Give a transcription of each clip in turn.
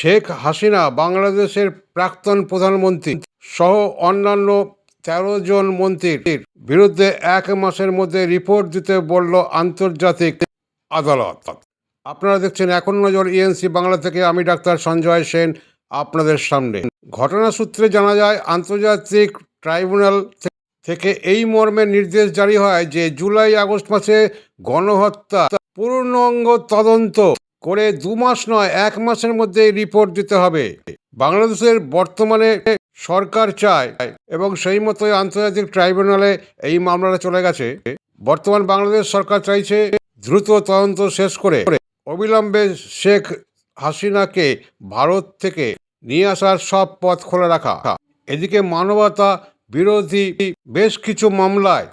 শেখ হাসিনা বাংলাদেশের প্রাক্তন প্রধানমন্ত্রী সহ অন্যান্য তেরো জন মন্ত্রীর বিরুদ্ধে এক মাসের মধ্যে রিপোর্ট দিতে বলল আন্তর্জাতিক আদালত। আপনারা দেখছেন এখন নজর ইএনসি বাংলা থেকে, আমি ডাক্তার সঞ্জয় সেন আপনাদের সামনে। ঘটনা সূত্রে জানা যায়, আন্তর্জাতিক ট্রাইব্যুনাল থেকে এই মর্মে নির্দেশ জারি হয় যে জুলাই আগস্ট মাসে গণহত্যা পূর্ণাঙ্গ তদন্ত করে দু মাস নয়, এক মাসের মধ্যে রিপোর্ট দিতে হবে। বাংলাদেশের বর্তমানে সরকার চায় এবং সেই মতোই আন্তর্জাতিক ট্রাইব্যুনালে এই মামলাটা চলে গেছে। বর্তমান বাংলাদেশ সরকার চাইছে দ্রুত তদন্ত শেষ করে অবিলম্বে শেখ হাসিনাকে ভারত থেকে নিয়ে আসার সব পথ খোলা রাখা। এদিকে মানবতা বিরোধী বেশ কিছু মামলায়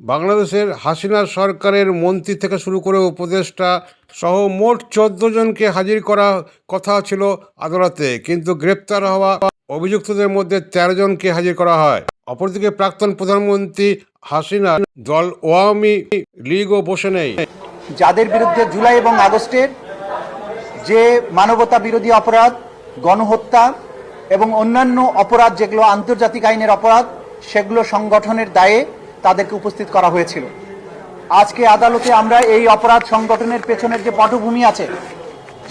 বাংলাদেশের হাসিনা সরকারের মন্ত্রী থেকে শুরু করে উপদেষ্টা সহ মোট চোদ্দ জনকে হাজির করা কথা ছিল আদালতে, কিন্তু গ্রেপ্তার হওয়া অভিযুক্তদের মধ্যে তেরো জনকে হাজির করা হয়। অপরদিকে প্রাক্তন প্রধানমন্ত্রী হাসিনা দল আওয়ামী লীগও বসে নেই। যাদের বিরুদ্ধে জুলাই এবং আগস্টের যে মানবতা বিরোধী অপরাধ, গণহত্যা এবং অন্যান্য অপরাধ যেগুলো আন্তর্জাতিক আইনের অপরাধ, সেগুলো সংগঠনের দায়ে তাদেরকে উপস্থিত করা হয়েছিল। আজকে আদালতে আমরা এই অপরাধ সংগঠনের পেছনের যে পটভূমি আছে,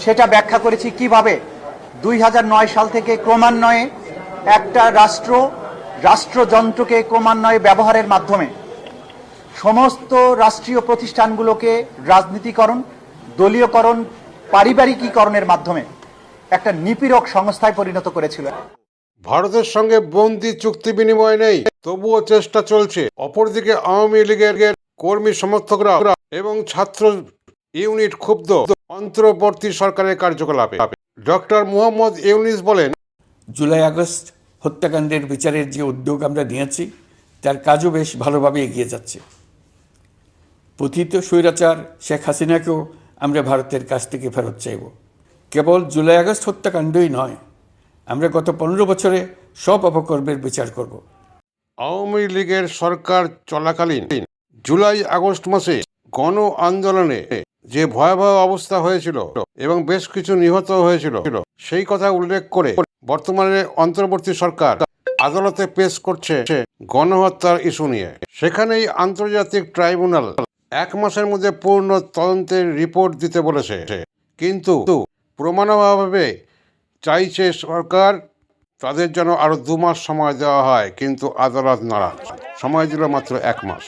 সেটা ব্যাখ্যা করেছি কীভাবে দুই হাজার নয় সাল থেকে ক্রমান্বয়ে একটা রাষ্ট্র, রাষ্ট্রযন্ত্রকে ক্রমান্বয়ে ব্যবহারের মাধ্যমে সমস্ত রাষ্ট্রীয় প্রতিষ্ঠানগুলোকে রাজনীতিকরণ, দলীয়করণ, পারিবারিকীকরণের মাধ্যমে একটা নিপীড়ক সংস্থায় পরিণত করেছিল। ভারতের সঙ্গে বন্দি চুক্তি বিনিময় নেই। তবুও চেষ্টা চলছে। অপরদিকে আওয়ামী লীগের কর্মী সমর্থকরা এবং ছাত্র ইউনিট ক্ষুব্ধ অন্তর্বর্তী সরকারের কার্যকলাপে। ডক্টর মোহাম্মদ ইউনিস বলেন, জুলাই আগস্ট হত্যাকাণ্ডের বিচারের যে উদ্যোগ আমরা নিয়েছি, তার কাজও বেশ ভালোভাবে এগিয়ে যাচ্ছে। পথিত স্বৈরাচার শেখ হাসিনাকেও আমরা ভারতের কাছ থেকে ফেরত চাইব। কেবল জুলাই আগস্ট হত্যাকাণ্ডই নয় আমরা গত পনেরো বছরে সব অপকর্মের বিচার করব। আওয়ামী লীগের সরকার চলাকালীন জুলাই আগস্ট মাসে গণ আন্দোলনে যে ভয়াবহ অবস্থা হয়েছিল এবং বেশ কিছু নিহত হয়েছিল, সেই কথা উল্লেখ করে বর্তমানে অন্তর্বর্তী সরকার আদালতে পেশ করছে গণহত্যার ইস্যু নিয়ে। সেখানেই আন্তর্জাতিক ট্রাইব্যুনাল এক মাসের মধ্যে পূর্ণ তদন্তের রিপোর্ট দিতে বলেছে। কিন্তু প্রমাণভাবে চাইছে সরকার তাদের জন্য আরও দু মাস সময় দেওয়া হয়, কিন্তু আদালত নারাজ। সময় দিল মাত্র এক মাস।